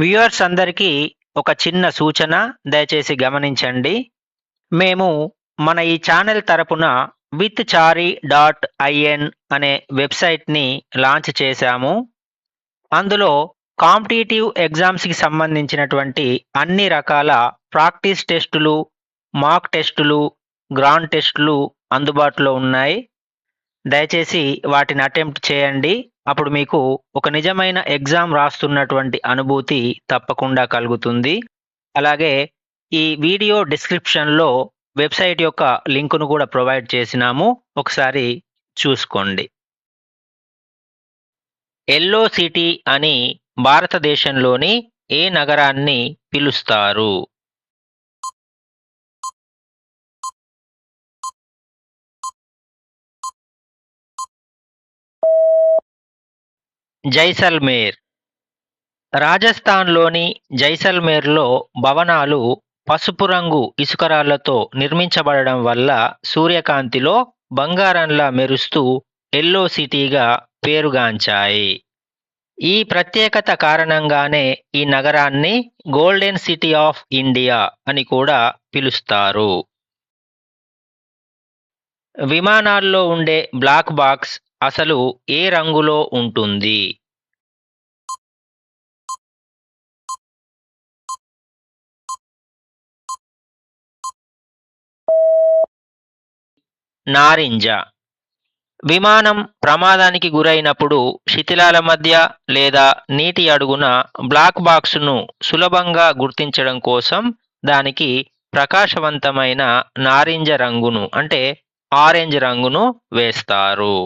Viewers అందరికీ ఒక చిన్న సూచన దయచేసి గమనించండి. మేము మన ఈ ఛానల్ తరపున విత్ చారీ డాట్ ఐఎన్ అనే వెబ్సైట్ని లాంచ్ చేశాము. అందులో కాంపిటేటివ్ ఎగ్జామ్స్కి సంబంధించినటువంటి అన్ని రకాల ప్రాక్టీస్ టెస్టులు మాక్ టెస్టులు గ్రాండ్ టెస్టులు అందుబాటులో ఉన్నాయి. దయచేసి వాటిని అటెంప్ట్ చేయండి. అప్పుడు మీకు ఒక నిజమైన ఎగ్జామ్ రాస్తున్నటువంటి అనుభూతి తప్పకుండా కలుగుతుంది. అలాగే ఈ వీడియో డిస్క్రిప్షన్లో వెబ్సైట్ యొక్క లింకును కూడా ప్రొవైడ్ చేసినాము. ఒకసారి చూసుకోండి. ఎల్లో సిటీ అని భారతదేశంలోని ఏ నగరాన్ని పిలుస్తారు? జైసల్మేర్. రాజస్థాన్లోని జైసల్మేర్లో భవనాలు పసుపు రంగు ఇసుకరాళ్ళతో నిర్మించబడడం వల్ల సూర్యకాంతిలో బంగారంలా మెరుస్తూ ఎల్లో సిటీగా పేరుగాంచాయి. ఈ ప్రత్యేకత కారణంగానే ఈ నగరాన్ని గోల్డెన్ సిటీ ఆఫ్ ఇండియా అని కూడా పిలుస్తారు. విమానాల్లో ఉండే బ్లాక్ బాక్స్ అసలు ఏ రంగులో ఉంటుంది? నారింజ. విమానం ప్రమాదానికి గురైనప్పుడు శిథిలాల మధ్య లేదా నీటి అడుగున బ్లాక్ బాక్స్ను సులభంగా గుర్తించడం కోసం దానికి ప్రకాశవంతమైన నారింజ రంగును అంటే ఆరెంజ్ రంగును వేస్తారు.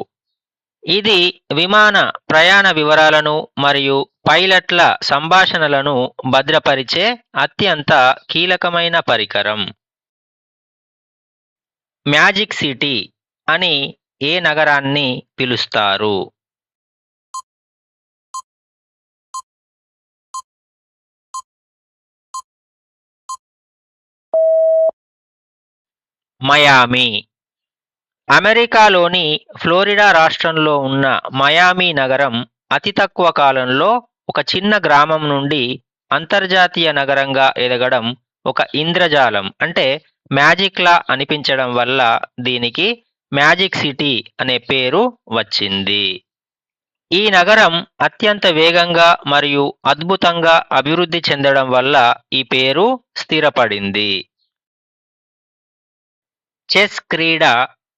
ఇది విమాన ప్రయాణ వివరాలను మరియు పైలట్ల సంభాషణలను భద్రపరిచే అత్యంత కీలకమైన పరికరం. మ్యాజిక్ సిటీ అని ఏ నగరాన్ని పిలుస్తారు? మయామి. అమెరికాలోని ఫ్లోరిడా రాష్ట్రంలో ఉన్న మయామి నగరం అతి తక్కువ కాలంలో ఒక చిన్న గ్రామం నుండి అంతర్జాతీయ నగరంగా ఎదగడం ఒక ఇంద్రజాలం అంటే మ్యాజిక్లా అనిపించడం వల్ల దీనికి మ్యాజిక్ సిటీ అనే పేరు వచ్చింది. ఈ నగరం అత్యంత వేగంగా మరియు అద్భుతంగా అభివృద్ధి చెందడం వల్ల ఈ పేరు స్థిరపడింది. చెస్ క్రీడ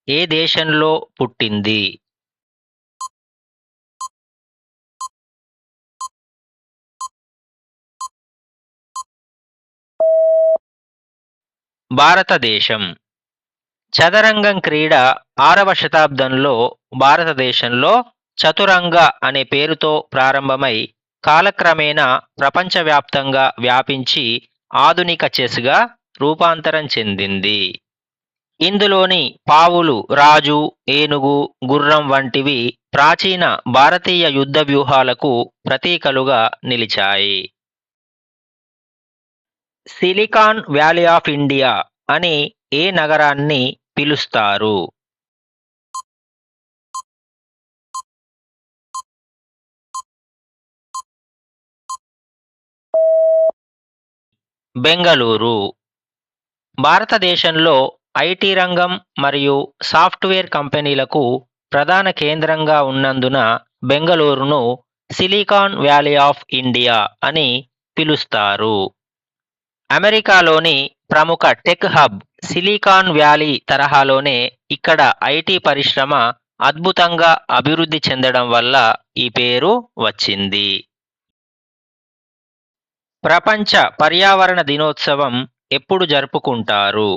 ఏ దేశంలో పుట్టింది? భారతదేశం. చదరంగం క్రీడ ఆరవ శతాబ్దంలో భారతదేశంలో చతురంగ అనే పేరుతో ప్రారంభమై కాలక్రమేణా ప్రపంచవ్యాప్తంగా వ్యాపించి ఆధునిక చెస్గా రూపాంతరం చెందింది. ఇందులోని పావులు రాజు ఏనుగు గుర్రం వంటివి ప్రాచీన భారతీయ యుద్ధ వ్యూహాలకు ప్రతీకలుగా నిలిచాయి. సిలికాన్ వ్యాలీ ఆఫ్ ఇండియా అని ఏ నగరాన్ని పిలుస్తారు? బెంగళూరు. భారతదేశంలో ఐటీ రంగం మరియు సాఫ్ట్వేర్ కంపెనీలకు ప్రధాన కేంద్రంగా ఉన్నందున బెంగళూరును సిలికాన్ వ్యాలీ ఆఫ్ ఇండియా అని పిలుస్తారు. అమెరికాలోని ప్రముఖ టెక్ హబ్ సిలికాన్ వ్యాలీ తరహాలోనే ఇక్కడ ఐటీ పరిశ్రమ అద్భుతంగా అభివృద్ధి చెందడం వల్ల ఈ పేరు వచ్చింది. ప్రపంచ పర్యావరణ దినోత్సవం ఎప్పుడు జరుపుకుంటారు?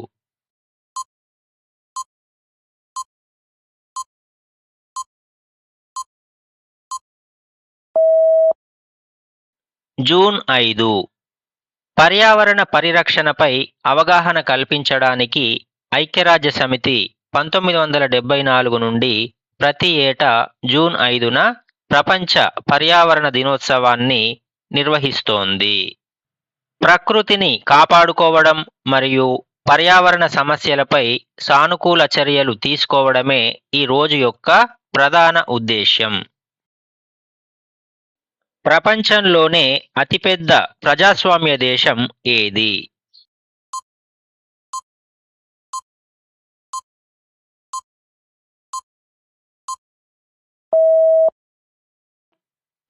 జూన్ ఐదు. పర్యావరణ పరిరక్షణపై అవగాహన కల్పించడానికి ఐక్యరాజ్య సమితి పంతొమ్మిది వందల డెబ్బై నాలుగు నుండి ప్రతి ఏటా జూన్ ఐదున ప్రపంచ పర్యావరణ దినోత్సవాన్ని నిర్వహిస్తోంది. ప్రకృతిని కాపాడుకోవడం మరియు పర్యావరణ సమస్యలపై సానుకూల చర్యలు తీసుకోవడమే ఈ రోజు యొక్క ప్రధాన ఉద్దేశ్యం. ప్రపంచంలోనే అతిపెద్ద ప్రజాస్వామ్య దేశం ఏది?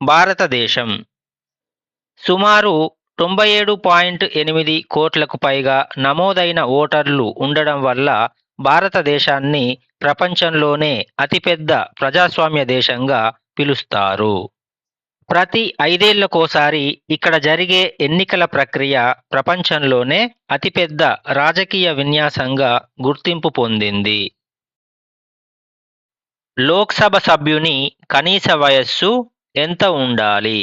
భారతదేశం. సుమారు తొంభై ఏడు పాయింట్ ఎనిమిది కోట్లకు పైగా నమోదైన ఓటర్లు ఉండడం వల్ల భారతదేశాన్ని ప్రపంచంలోనే అతిపెద్ద ప్రజాస్వామ్య దేశంగా పిలుస్తారు. ప్రతి ఐదేళ్ళకోసారి ఇక్కడ జరిగే ఎన్నికల ప్రక్రియ ప్రపంచంలోనే అతిపెద్ద రాజకీయ విన్యాసంగా గుర్తింపు పొందింది. లోక్సభ సభ్యుని కనీస వయస్సు ఎంత ఉండాలి?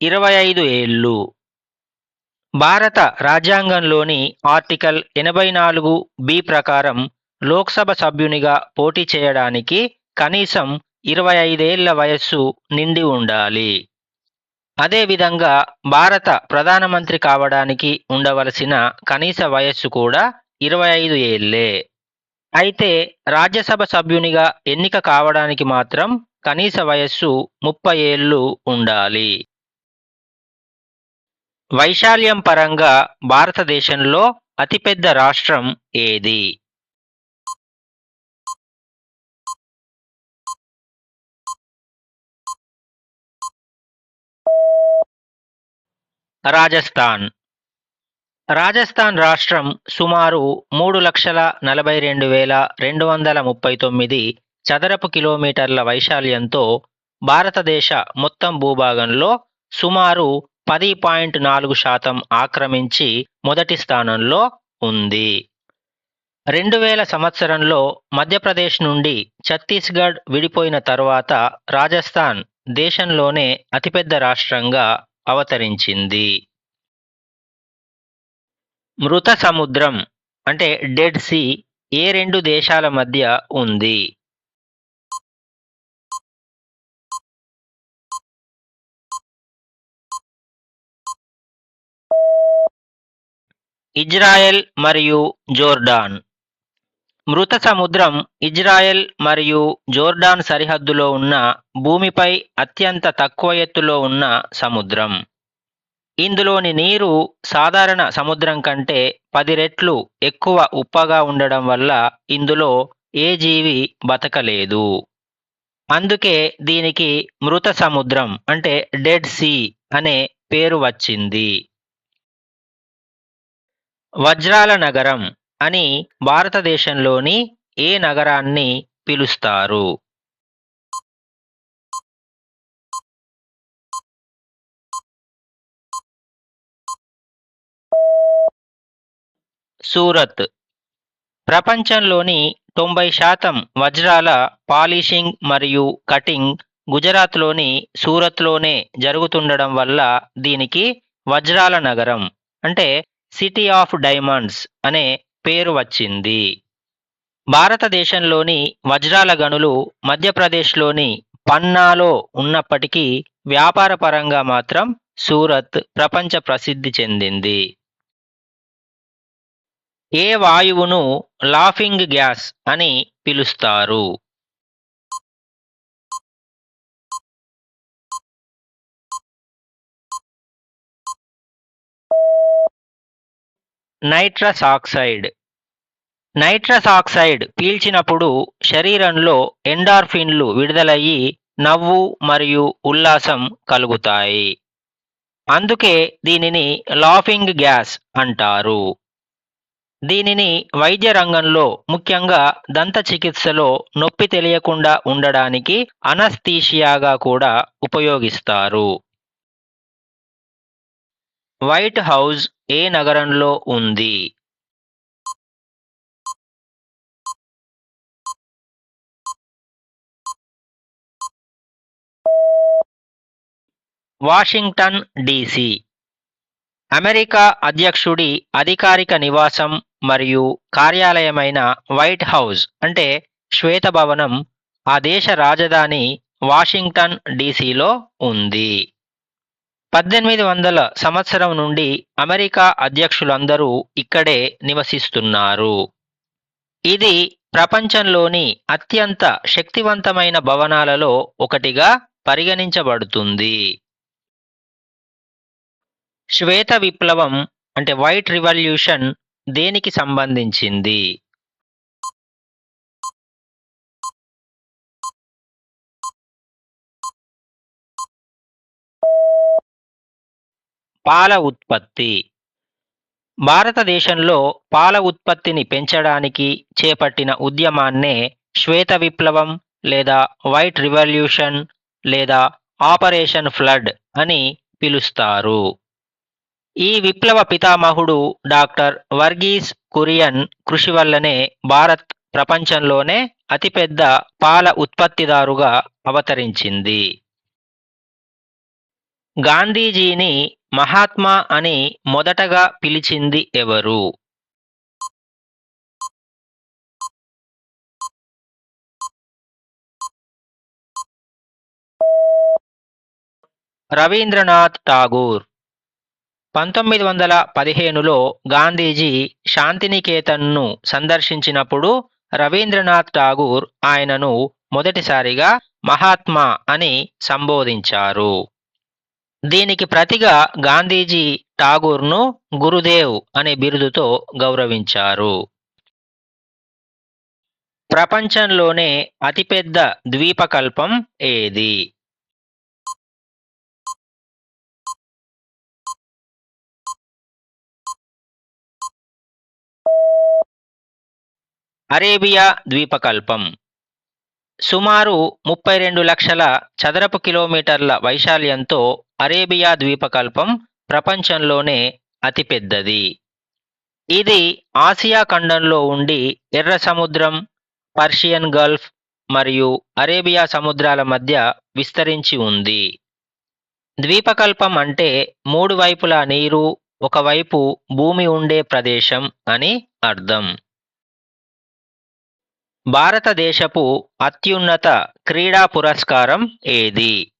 ఇరవై ఐదు ఏళ్ళు. భారత రాజ్యాంగంలోని ఆర్టికల్ ఎనభై నాలుగు బి ప్రకారం లోక్సభ సభ్యునిగా పోటీ చేయడానికి కనీసం ఇరవై ఐదేళ్ళ వయస్సు నిండి ఉండాలి. అదేవిధంగా భారత ప్రధానమంత్రి కావడానికి ఉండవలసిన కనీస వయస్సు కూడా ఇరవై ఐదు ఏళ్ళే. అయితే రాజ్యసభ సభ్యునిగా ఎన్నిక కావడానికి మాత్రం కనీస వయస్సు ముప్పై ఏళ్ళు ఉండాలి. వైశాల్యం పరంగా భారతదేశంలో అతిపెద్ద రాష్ట్రం ఏది? రాజస్థాన్. రాజస్థాన్ రాష్ట్రం సుమారు మూడు లక్షల నలభై రెండు వేల రెండు వందల ముప్పై తొమ్మిది చదరపు కిలోమీటర్ల వైశాల్యంతో భారతదేశ మొత్తం భూభాగంలో సుమారు పది పాయింట్ నాలుగు శాతం ఆక్రమించి మొదటి స్థానంలో ఉంది. రెండు వేల సంవత్సరంలో మధ్యప్రదేశ్ నుండి ఛత్తీస్గఢ్ విడిపోయిన తర్వాత రాజస్థాన్ దేశంలోనే అతిపెద్ద రాష్ట్రంగా అవతరించింది. మృత సముద్రం అంటే డెడ్ సీ ఏ రెండు దేశాల మధ్య ఉంది. ఇజ్రాయెల్ మరియు జోర్డాన్. మృత సముద్రం ఇజ్రాయెల్ మరియు జోర్డాన్ సరిహద్దులో ఉన్న భూమిపై అత్యంత తక్కువ ఎత్తులో ఉన్న సముద్రం. ఇందులోని నీరు సాధారణ సముద్రం కంటే పది రెట్లు ఎక్కువ ఉప్పగా ఉండడం వల్ల ఇందులో ఏ జీవి బతకలేదు. అందుకే దీనికి మృత సముద్రం అంటే డెడ్ సీ అనే పేరు వచ్చింది. వజ్రాల నగరం అని భారతదేశంలోని ఏ నగరాన్ని పిలుస్తారు? సూరత్. ప్రపంచంలోని తొంభై శాతం వజ్రాల పాలిషింగ్ మరియు కటింగ్ గుజరాత్లోని సూరత్లోనే జరుగుతుండడం వల్ల దీనికి వజ్రాల నగరం అంటే సిటీ ఆఫ్ డైమండ్స్ అనే పేరు వచ్చింది. భారతదేశంలోని వజ్రాల గనులు మధ్యప్రదేశ్లోని పన్నాలో ఉన్నప్పటికీ వ్యాపారపరంగా మాత్రం సూరత్ ప్రపంచ ప్రసిద్ధి చెందింది. ఏ వాయువును లాఫింగ్ గ్యాస్ అని పిలుస్తారు. Nitrous oxide. నైట్రస్ ఆక్సైడ్ పీల్చినప్పుడు శరీరంలో ఎండార్ఫిన్లు విడుదలయ్యి నవ్వు మరియు ఉల్లాసం కలుగుతాయి. అందుకే దీనిని లాఫింగ్ గ్యాస్ అంటారు. దీనిని వైద్య రంగంలో ముఖ్యంగా దంత చికిత్సలో నొప్పి తెలియకుండా ఉండడానికి అనస్థీషియాగా కూడా ఉపయోగిస్తారు. వైట్ హౌస్ ఏ నగరంలో ఉంది? Washington DC. అమెరికా అధ్యక్షుడి అధికారిక నివాసం మరియు కార్యాలయమైన వైట్ హౌస్ అంటే శ్వేతభవనం ఆ దేశ రాజధాని వాషింగ్టన్ డీసీలో ఉంది. పద్దెనిమిది వందల సంవత్సరం నుండి అమెరికా అధ్యక్షులందరూ ఇక్కడే నివసిస్తున్నారు. ఇది ప్రపంచంలోని అత్యంత శక్తివంతమైన భవనాలలో ఒకటిగా పరిగణించబడుతుంది. శ్వేత విప్లవం అంటే వైట్ రివల్యూషన్ దేనికి సంబంధించింది? పాల ఉత్పత్తి. భారతదేశంలో పాల ఉత్పత్తిని పెంచడానికి చేపట్టిన ఉద్యమాన్నే శ్వేత విప్లవం లేదా వైట్ రివల్యూషన్ లేదా ఆపరేషన్ ఫ్లడ్ అని పిలుస్తారు. ఈ విప్లవ పితామహుడు డాక్టర్ వర్గీస్ కురియన్ కృషి వల్లనే భారత్ ప్రపంచంలోనే అతిపెద్ద పాల ఉత్పత్తిదారుగా అవతరించింది. గాంధీజీని మహాత్మా అని మొదటగా పిలిచింది ఎవరు? రవీంద్రనాథ్ ఠాగూర్. పంతొమ్మిది వందల పదిహేనులో గాంధీజీ శాంతినికేతన్ను సందర్శించినప్పుడు రవీంద్రనాథ్ ఠాగూర్ ఆయనను మొదటిసారిగా మహాత్మా అని సంబోధించారు. దీనికి ప్రతిగా గాంధీజీ ఠాగూర్ను గురుదేవ్ అనే బిరుదుతో గౌరవించారు. ప్రపంచంలోనే అతిపెద్ద ద్వీపకల్పం ఏది? అరేబియా ద్వీపకల్పం. సుమారు ముప్పై రెండు లక్షల చదరపు కిలోమీటర్ల వైశాల్యంతో అరేబియా ద్వీపకల్పం ప్రపంచంలోనే అతిపెద్దది. ఇది ఆసియా ఖండంలో ఉండి ఎర్ర సముద్రం పర్షియన్ గల్ఫ్ మరియు అరేబియా సముద్రాల మధ్య విస్తరించి ఉంది. ద్వీపకల్పం అంటే మూడు వైపులా నీరు ఒకవైపు భూమి ఉండే ప్రదేశం అని అర్థం. భారతదేశపు అత్యున్నత క్రీడా పురస్కారం ఏది?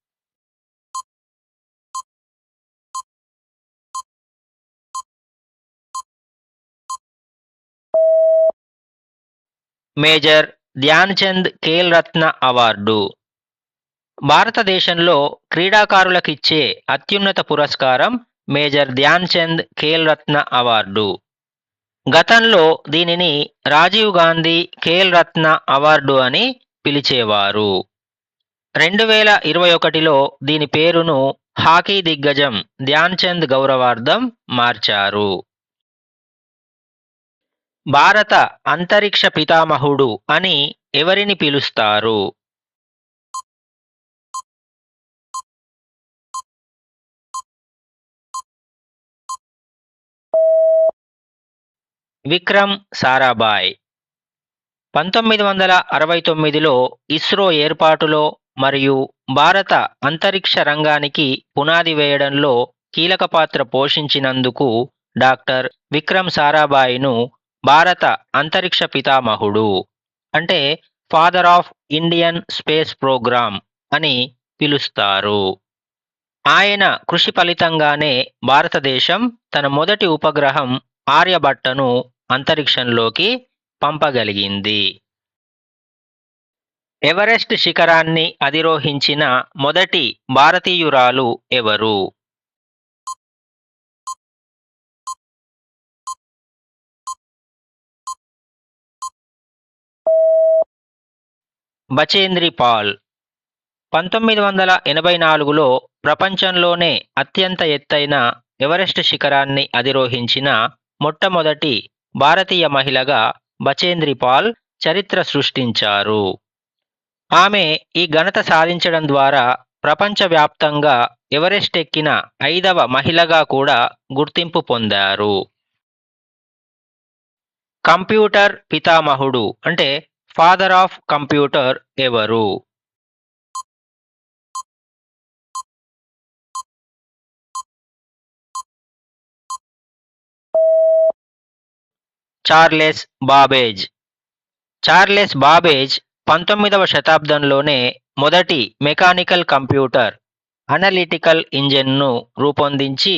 Major Dhyan Chand Khel Ratna award. భారతదేశంలో క్రీడాకారులకిచ్చే అత్యున్నత పురస్కారం మేజర్ ధ్యాన్ చంద్ ఖేల్ రత్న అవార్డు. గతంలో దీనిని రాజీవ్ గాంధీ ఖేల్ రత్న అవార్డు అని పిలిచేవారు. రెండు వేల ఇరవై ఒకటిలో దీని పేరును హాకీ దిగ్గజం ధ్యాన్ చంద్ గౌరవార్థం మార్చారు. భారత అంతరిక్ష పితామహుడు అని ఎవరిని పిలుస్తారు? విక్రమ్ సారాభాయ్. పంతొమ్మిది వందల అరవై తొమ్మిదిలో ఇస్రో ఏర్పాటులో మరియు భారత అంతరిక్ష రంగానికి పునాది వేయడంలో కీలక పాత్ర పోషించినందుకు డాక్టర్ విక్రమ్ సారాభాయ్ను భారత అంతరిక్ష పితామహుడు అంటే father of Indian space programme అని పిలుస్తారు. ఆయన కృషి ఫలితంగానే భారతదేశం తన మొదటి ఉపగ్రహం ఆర్యభట్టను అంతరిక్షంలోకి పంపగలిగింది. ఎవరెస్ట్ శిఖరాన్ని అధిరోహించిన మొదటి భారతీయురాలు ఎవరు? బచేంద్రి పాల్. పంతొమ్మిది వందల ఎనభై నాలుగులో ప్రపంచంలోనే అత్యంత ఎత్తైన ఎవరెస్ట్ శిఖరాన్ని అధిరోహించిన మొట్టమొదటి భారతీయ మహిళగా బచేంద్రి పాల్ చరిత్ర సృష్టించారు. ఆమె ఈ ఘనత సాధించడం ద్వారా ప్రపంచవ్యాప్తంగా ఎవరెస్ట్ ఎక్కిన ఐదవ మహిళగా కూడా గుర్తింపు పొందారు. కంప్యూటర్ పితామహుడు అంటే ఫాదర్ ఆఫ్ కంప్యూటర్ ఎవరు? చార్లెస్ బాబేజ్ చార్లెస్ బాబేజ్ పంతొమ్మిదవ శతాబ్దంలోనే మొదటి మెకానికల్ కంప్యూటర్ అనలిటికల్ ఇంజిన్ను రూపొందించి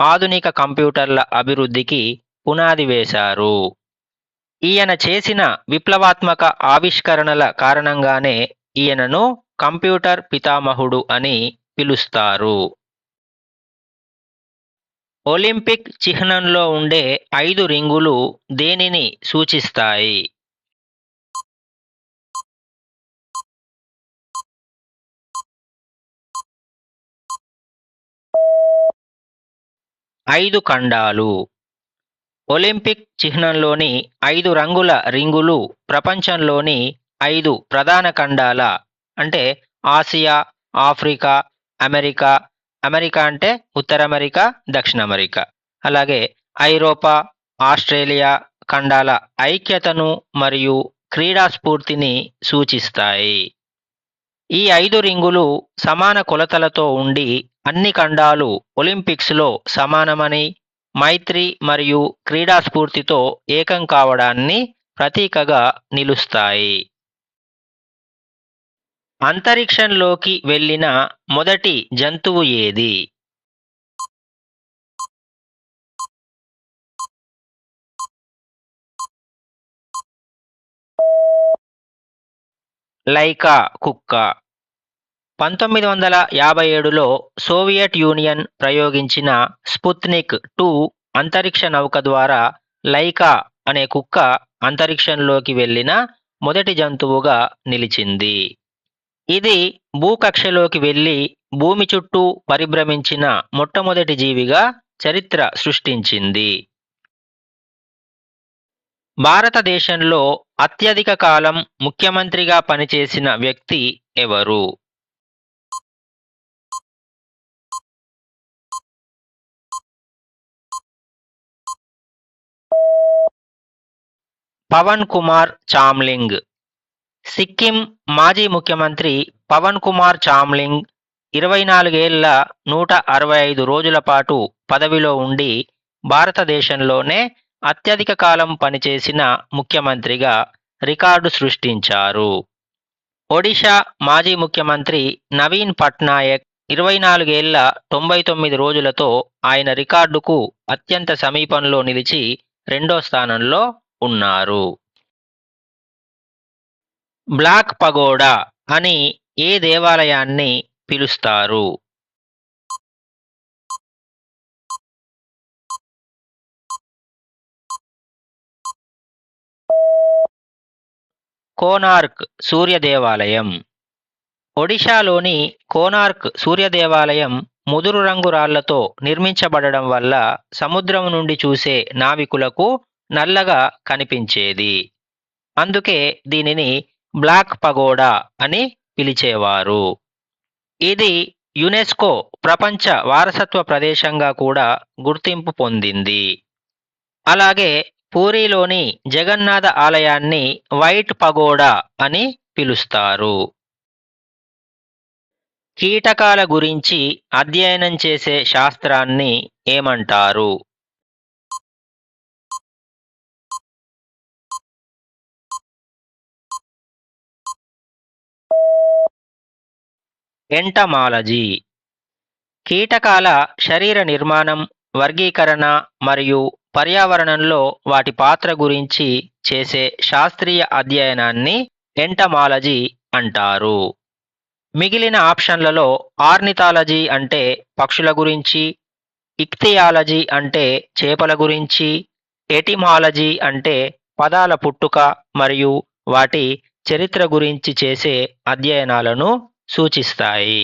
ఆధునిక కంప్యూటర్ల అభివృద్ధికి పునాది వేశారు. ఈయన చేసిన విప్లవాత్మక ఆవిష్కరణల కారణంగానే ఈయనను కంప్యూటర్ పితామహుడు అని పిలుస్తారు. ఒలింపిక్ చిహ్నంలో ఉండే ఐదు రింగులు దేనిని సూచిస్తాయి? ఐదు ఖండాలు. ఒలింపిక్ చిహ్నంలోని ఐదు రంగుల రింగులు ప్రపంచంలోని ఐదు ప్రధాన ఖండాల అంటే ఆసియా ఆఫ్రికా అమెరికా అమెరికా అంటే ఉత్తర అమెరికా దక్షిణ అమెరికా. అలాగే ఐరోపా ఆస్ట్రేలియా ఖండాల ఐక్యతను మరియు క్రీడా స్ఫూర్తిని సూచిస్తాయి. ఈ ఐదు రింగులు సమాన కొలతలతో ఉండి అన్ని ఖండాలు ఒలింపిక్స్లో సమానమని మైత్రి మరియు క్రీడాస్ఫూర్తితో ఏకం కావడాన్ని ప్రతీకగా నిలుస్తాయి. అంతరిక్షంలోకి వెళ్ళిన మొదటి జంతువు ఏది? లైకా కుక్క. పంతొమ్మిది వందల యాభై ఏడులో సోవియట్ యూనియన్ ప్రయోగించిన స్పుత్నిక్ టూ అంతరిక్ష నౌక ద్వారా లైకా అనే కుక్క అంతరిక్షంలోకి వెళ్ళిన మొదటి జంతువుగా నిలిచింది. ఇది భూకక్షలోకి వెళ్ళి భూమి చుట్టూ పరిభ్రమించిన మొట్టమొదటి జీవిగా చరిత్ర సృష్టించింది. భారతదేశంలో అత్యధిక కాలం ముఖ్యమంత్రిగా పనిచేసిన వ్యక్తి ఎవరు? పవన్ కుమార్ చామ్లింగ్. సిక్కిం మాజీ ముఖ్యమంత్రి పవన్ కుమార్ చామ్లింగ్ ఇరవై నాలుగేళ్ళ నూట అరవై ఐదు రోజుల పాటు పదవిలో ఉండి భారతదేశంలోనే అత్యధిక కాలం పనిచేసిన ముఖ్యమంత్రిగా రికార్డు సృష్టించారు. ఒడిషా మాజీ ముఖ్యమంత్రి నవీన్ పట్నాయక్ ఇరవై నాలుగేళ్ళ తొంభై తొమ్మిది రోజులతో ఆయన రికార్డుకు అత్యంత సమీపంలో నిలిచి రెండో స్థానంలో ఉన్నారు. బ్లాక్ పగోడా అని ఏ దేవాలయాన్ని పిలుస్తారు? కోనార్క్ సూర్య దేవాలయం ఒడిషాలోని కోనార్క్ సూర్య దేవాలయం ముదురు రంగు రాళ్ళతో నిర్మించబడడం వల్ల సముద్రం నుండి చూసే నావికులకు నల్లగా కనిపించేది. అందుకే దీనిని బ్లాక్ పగోడా అని పిలిచేవారు. ఇది యునెస్కో ప్రపంచ వారసత్వ ప్రదేశంగా కూడా గుర్తింపు పొందింది. అలాగే పూరీలోని జగన్నాథ ఆలయాన్ని వైట్ పగోడా అని పిలుస్తారు. కీటకాల గురించి అధ్యయనం చేసే శాస్త్రాన్ని ఏమంటారు? ఎంటమాలజీ. కీటకాల శరీర నిర్మాణం వర్గీకరణ మరియు పర్యావరణంలో వాటి పాత్ర గురించి చేసే శాస్త్రీయ అధ్యయనాన్ని ఎంటమాలజీ అంటారు. మిగిలిన ఆప్షన్లలో ఆర్నిథాలజీ అంటే పక్షుల గురించి ఇక్తియాలజీ అంటే చేపల గురించి ఎటిమాలజీ అంటే పదాల పుట్టుక మరియు వాటి చరిత్ర గురించి చేసే అధ్యయనాలను సూచిస్తాయి.